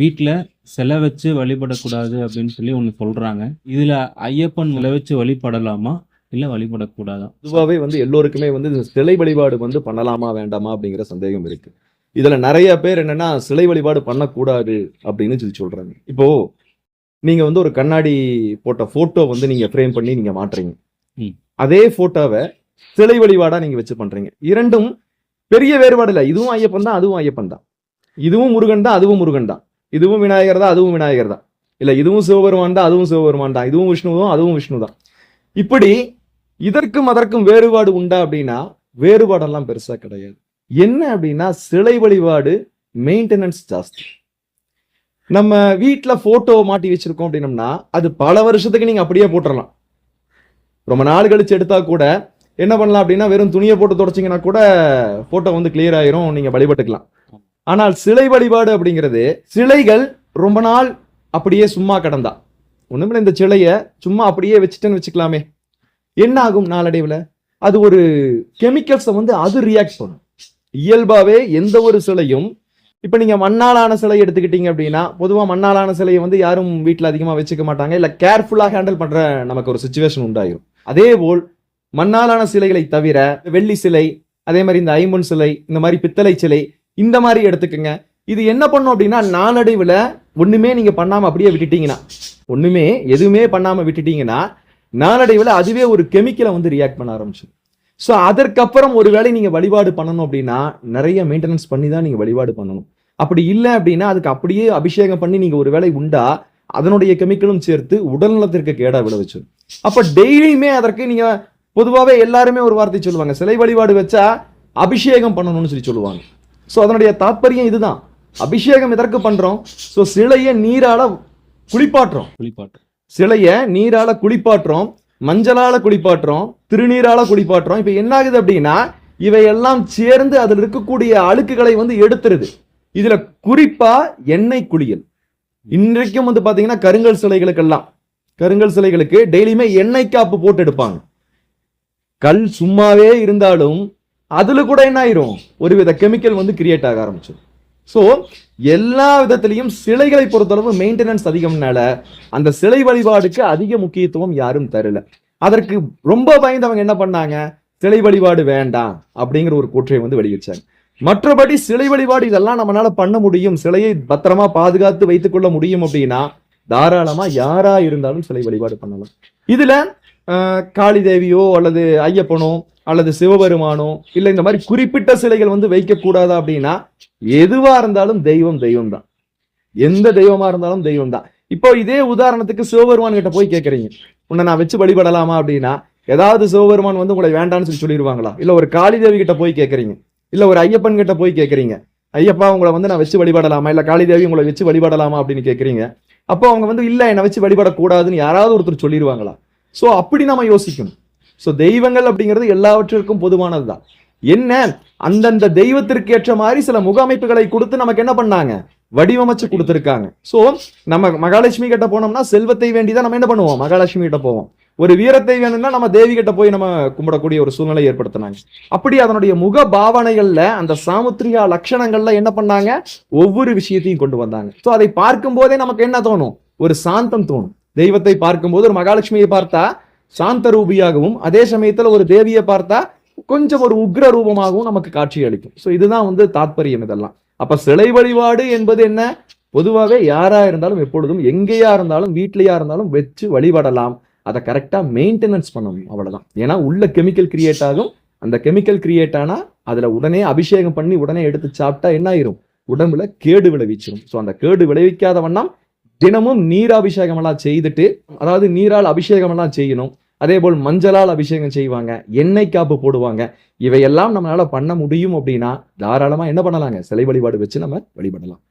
வீட்டில் சிலை வச்சு வழிபடக்கூடாது அப்படின்னு சொல்லி ஒன்று சொல்றாங்க. இதுல ஐயப்பன் சிலை வச்சு வழிபடலாமா? இல்லை வழிபடக்கூடாதா? பொதுவாகவே வந்து எல்லோருக்குமே வந்து சிலை வழிபாடு வந்து பண்ணலாமா வேண்டாமா அப்படிங்கிற சந்தேகம் இருக்கு. இதுல நிறைய பேர் என்னன்னா சிலை வழிபாடு பண்ணக்கூடாது அப்படின்னு சொல்லி சொல்றாங்க. இப்போ நீங்க வந்து ஒரு கண்ணாடி போட்ட போட்டோ வந்து நீங்க ஃப்ரேம் பண்ணி நீங்க மாட்டுறீங்க. அதே போட்டோவை சிலை வழிபாடா நீங்க வச்சு பண்றீங்க. இரண்டும் பெரிய வேறுபாடு இல்லை. இதுவும் ஐயப்பன் தான் அதுவும் ஐயப்பன் தான். இதுவும் முருகன் தான் அதுவும் முருகன் தான். இதுவும் விநாயகர் தான் அதுவும் விநாயகர் தான் இல்லை இதுவும் சிவபெருமான் தான் அதுவும் சிவபெருமான் தான். இதுவும் விஷ்ணு தான் அதுவும் விஷ்ணு தான். இப்படி இதற்கும் அதற்கும் வேறுபாடு உண்டா அப்படின்னா வேறுபாடெல்லாம் பெருசாக கிடையாது. என்ன அப்படின்னா சிலை வழிபாடு மெயின்டெனன்ஸ் ஜாஸ்தி. நம்ம வீட்டில் ஃபோட்டோவை மாட்டி வச்சிருக்கோம் அப்படின்னம்னா அது பல வருஷத்துக்கு நீங்கள் அப்படியே போட்டுறலாம். ரொம்ப நாள் கழிச்சு எடுத்தால் கூட என்ன பண்ணலாம் அப்படின்னா வெறும் துணியை போட்டு தொடச்சிங்கன்னா கூட ஃபோட்டோ வந்து கிளியர் ஆயிரும் நீங்கள் வழிபட்டுக்கலாம். ஆனால் சிலை வழிபாடு அப்படிங்கிறது சிலைகள் ரொம்ப நாள் அப்படியே சும்மா கடந்தா. ஒண்ணுமில்ல இந்த சிலையை சும்மா அப்படியே வச்சுட்டேன்னு வச்சுக்கலாமே. என்ன ஆகும் நாளடைவில்? அது ஒரு கெமிக்கல்ஸை வந்து அது ரியாக்ட் பண்ணும். இயல்பாகவே எந்த ஒரு சிலையும் இப்போ நீங்கள் மண்ணாலான சிலை எடுத்துக்கிட்டீங்க அப்படின்னா பொதுவாக மண்ணாலான சிலையை வந்து யாரும் வீட்டில் அதிகமாக வச்சுக்க மாட்டாங்க. இல்லை கேர்ஃபுல்லாக ஹேண்டில் பண்ணுற நமக்கு ஒரு சுச்சுவேஷன் உண்டாயிரும். அதே போல் மண்ணாலான சிலைகளை தவிர வெள்ளி சிலை அதே மாதிரி இந்த ஐம்பொன் சிலை இந்த மாதிரி பித்தளை சிலை இந்த மாதிரி எடுத்துக்கோங்க. இது என்ன பண்ணும் அப்படின்னா நாளடைவில் ஒன்றுமே நீங்கள் பண்ணாமல் அப்படியே விட்டுட்டீங்கன்னா ஒன்றுமே எதுவுமே பண்ணாமல் விட்டுட்டீங்கன்னா நாளடைவில் அதுவே ஒரு கெமிக்கலை வந்து ரியாக்ட் பண்ண ஆரம்பிச்சு ஸோ அதற்கப்புறம் ஒருவேளை நீங்கள் வழிபாடு பண்ணணும் அப்படின்னா நிறைய மெயின்டெனன்ஸ் பண்ணி தான் நீங்கள் வழிபாடு பண்ணணும். அப்படி இல்லை அப்படின்னா அதுக்கு அப்படியே அபிஷேகம் பண்ணி நீங்கள் ஒரு வேலை உண்டா அதனுடைய கெமிக்கலும் சேர்த்து உடல் நலத்திற்கு கேடா விளைவிச்சிடும் அப்போ டெய்லியுமே அதற்கு நீங்கள் பொதுவாகவே எல்லாருமே ஒரு வார்த்தை சொல்லுவாங்க. சிலை வழிபாடு வச்சா அபிஷேகம் பண்ணணும்னு சொல்லி சொல்லுவாங்க. ஸோ அதனுடைய தாத்பரியம் இதுதான். அபிஷேகம் எதற்கு பண்றோம்? ஸோ சிலையை நீரால குளிப்பாட்டுறோம். குளிப்பாட்டு. சிலைய நீரால குளிப்பாட்டுறோம் மஞ்சளால குளிப்பாட்டுறோம் திருநீரால குளிப்பாட்டுறோம். இப்ப என்ன ஆகுது அப்படின்னா இவையெல்லாம் சேர்ந்து அதில் இருக்கக்கூடிய அழுக்குகளை வந்து எடுத்துருது. இதுல குறிப்பா எண்ணெய் குளியல். இன்றைக்கும் வந்து பாத்தீங்கன்னா கருங்கல் சிலைகளுக்கெல்லாம் கருங்கல் சிலைகளுக்கு டெய்லியுமே எண்ணெய் காப்பு போட்டு எடுப்பாங்க. கல் சும்மாவே இருந்தாலும் அதில் கூட என்ன ஆயிரும்? ஒருவித கெமிக்கல் வந்து கிரியேட் ஆக ஆரம்பிச்சிடும் ஸோ எல்லா விதத்திலையும் சிலைகளை பொறுத்தளவு மெயின்டெனன்ஸ் அதிகம்னால அந்த சிலை வழிபாடுக்கு அதிக முக்கியத்துவம் யாரும் தரல. அதற்கு ரொம்ப பயந்தவங்க என்ன பண்ணாங்க? சிலை வழிபாடு வேண்டாம் அப்படிங்கிற ஒரு கூற்றை வந்து வெளியிட்டாங்க. மற்றபடி சிலை வழிபாடு இதெல்லாம் நம்மளால பண்ண முடியும். சிலையை பத்திரமா பாதுகாத்து வைத்துக் கொள்ள முடியும் அப்படின்னா தாராளமா யாரா இருந்தாலும் சிலை வழிபாடு பண்ணலாம். இதுல காளி தேவியோ அல்லது ஐயப்பனோ அல்லது சிவபெருமானோ இல்லை இந்த மாதிரி குறிப்பிட்ட சிலைகள் வந்து வைக்கக்கூடாதா அப்படின்னா எதுவா இருந்தாலும் தெய்வம் தெய்வம் தான் எந்த தெய்வமா இருந்தாலும் தெய்வம் தான் இப்போ இதே உதாரணத்துக்கு சிவபெருமான் கிட்ட போய் கேட்குறீங்க உன்னை நான் வச்சு வழிபடலாமா அப்படின்னா ஏதாவது சிவபெருமான் வந்து உங்களை வேண்டாம்னு சொல்லி சொல்லிடுவாங்களா? இல்லை ஒரு காளி தேவி கிட்ட போய் கேட்குறீங்க இல்லை ஒரு ஐயப்பன் கிட்ட போய் கேட்குறீங்க ஐயப்பா உங்களை வந்து நான் வச்சு வழிபடலாமா? இல்லை காளி தேவி உங்களை வச்சு வழிபடலாமா அப்படின்னு கேட்குறீங்க அப்போ அவங்க வந்து இல்லை என்னை வச்சு வழிபடக்கூடாதுன்னு யாராவது ஒருத்தர் சொல்லிடுவாங்களா? ஸோ அப்படி நம்ம யோசிக்கணும். ஸோ தெய்வங்கள் அப்படிங்கிறது எல்லாவற்றிற்கும் பொதுவானது தான் என்ன? அந்தந்த தெய்வத்திற்கு ஏற்ற மாதிரி சில முகமைப்புகளை கொடுத்து நமக்கு என்ன பண்ணாங்க? வடிவமைச்சு கொடுத்துருக்காங்க. ஸோ நம்ம மகாலட்சுமி கிட்ட போனோம்னா செல்வத்தை வேண்டிதான் நம்ம என்ன பண்ணுவோம்? மகாலட்சுமி கிட்ட போவோம். ஒரு வீரத்தை வேணும்னா நம்ம தேவி கிட்ட போய் நம்ம கும்பிடக்கூடிய ஒரு சூழ்நிலை ஏற்படுத்தினாங்க. அப்படி அதனுடைய முக பாவனைகள்ல அந்த சாமுத்ரியா லட்சணங்கள்ல என்ன பண்ணாங்க? ஒவ்வொரு விஷயத்தையும் கொண்டு வந்தாங்க. ஸோ அதை பார்க்கும் போதே நமக்கு என்ன தோணும்? ஒரு சாந்தம் தோணும். தெய்வத்தை பார்க்கும்போது ஒரு மகாலட்சுமியை பார்த்தா சாந்த ரூபியாகவும் அதே சமயத்தில் ஒரு தேவியை பார்த்தா கொஞ்சம் ஒரு உக்ர ரூபமாகவும் நமக்கு காட்சி அளிக்கும். ஸோ இதுதான் வந்து தாத்பரியம் இதெல்லாம். அப்ப சிலை வழிபாடு என்பது என்ன? பொதுவாகவே யாரா இருந்தாலும் எப்பொழுதும் எங்கேயா இருந்தாலும் வீட்லயா இருந்தாலும் வச்சு வழிபடலாம். அதை கரெக்டாக மெயின்டெனன்ஸ் பண்ணணும் அவ்வளோதான் ஏன்னா உள்ள கெமிக்கல் கிரியேட் ஆகும். அந்த கெமிக்கல் கிரியேட் ஆனால் அதில் உடனே அபிஷேகம் பண்ணி உடனே எடுத்து சாப்பிட்டா என்ன ஆயிரும்? உடம்புல கேடு விளைவிச்சிடும் ஸோ அந்த கேடு விளைவிக்காத வண்ணம் தினமும் நீராபிஷேகம் எல்லாம் செய்துட்டு அதாவது நீரால் அபிஷேகம் எல்லாம் செய்யணும். அதே போல் மஞ்சளால் அபிஷேகம் செய்வாங்க எண்ணெய் காப்பு போடுவாங்க. இவையெல்லாம் நம்மளால பண்ண முடியும் அப்படின்னா தாராளமா என்ன பண்ணலாங்க? சிலை வழிபாடு வச்சு நம்ம வழிபடலாம்.